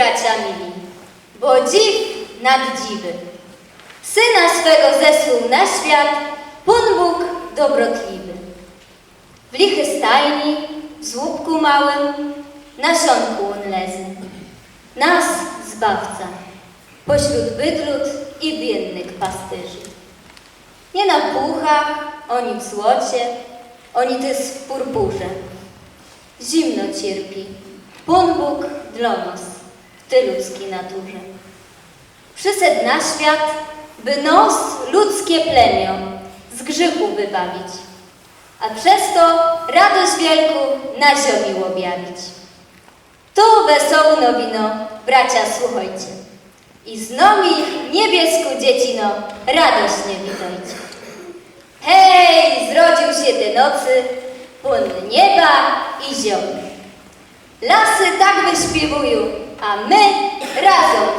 bracia mili, bo dziw nad dziwy. Syna swego zesłał na świat Pan Bóg dobrotliwy. W lichy stajni, w żłóbku małym, nasionku on leży. Nas zbawca, pośród bydlut i biednych pastyrzy. Nie na puchach, oni w złocie, oni też w purpurze. Zimno cierpi, Pan Bóg dla nas, tej ludzkiej naturze. Przyszedł na świat, by nos ludzkie plemię z grzychu wybawić, a przez to radość wielką na ziemi objawić. Tu wesołą nowino, bracia, słuchajcie. I z nami niebiesku dziecino, radośnie witajcie. Hej, zrodził się te nocy, płyn nieba i ziomy. Lasy tak wyśpiewują, a my razem